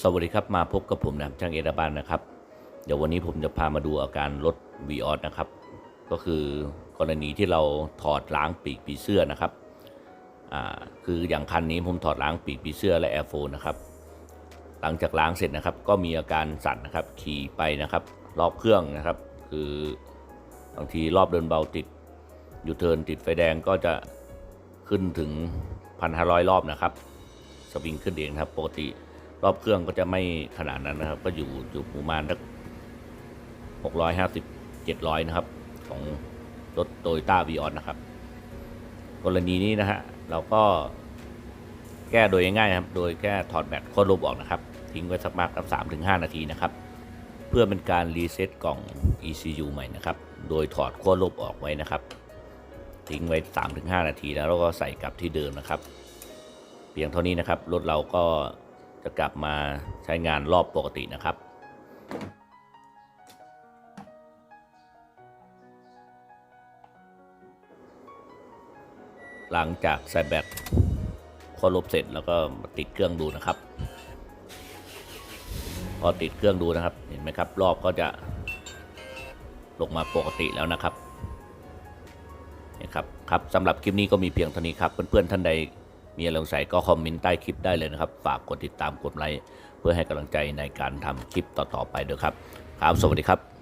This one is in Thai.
สวัสดีครับมาพบกับผมนะครับช่างเอราบ้านนะครับ เดี๋ยววันนี้ผมจะพามาดูอาการรถ v ีออนะครับ ก็คือกรณีที่เราถอดล้างปีกปีเสื้อนะครับอ่าคืออย่างคันนี้ผมถอดล้างปีกปีเสื้อและแอร์โฟนนะครับ หลังจากล้างเสร็จนะครับ ก็มีอาการสั่นนะครับ ขี่ไปนะครับ รอบเครื่องนะครับ คือบางทีรอบเดินเบาติดยูเทิร์นติดไฟแดงก็จะขึ้นถึง 1,500 รอบนะครับสวิงขึ้นเองครับปกติ รอบเครื่องก็จะไม่ขนาดนั้นนะครับ ก็อยู่อยู่ประมาณสักหกร้อยห้าสิบเจ็ดร้อยนะครับ ของรถโตโยต้าวีออนนะครับ กรณีนี้นะฮะเราก็แก้โดยง่ายครับ โดยแค่ถอดแบตโค้ดลบออกนะครับ ทิ้งไว้สักมากครับสามถึงห้านาทีนะครับ เพื่อเป็นการรีเซ็ตกล่อง ECU ใหม่นะครับ โดยถอดขั้วลบออกไว้นะครับ ทิ้งไว้ 3-5 นาทีแล้วเราก็ใส่กลับที่เดิมนะครับ เพียงเท่านี้นะครับ รถเราก็ จะกลับมาใช้งานรอบปกตินะครับ หลังจากใส่แบตขั้วลบเสร็จแล้วก็มาติดเครื่องดูนะครับ พอติดเครื่องดูนะครับเห็นไหมครับ รอบก็จะลงมาปกติแล้วนะครับนะครับครับสำหรับคลิปนี้ก็มีเพียงเท่านี้ครับ เพื่อนๆท่านใด มีอะไรสงสัยก็คอมเมนต์ใต้คลิปได้เลยนะครับ ฝากกดติดตามกดไลค์เพื่อให้กำลังใจในการทำคลิปต่อๆไปด้วยครับ ครับ สวัสดีครับ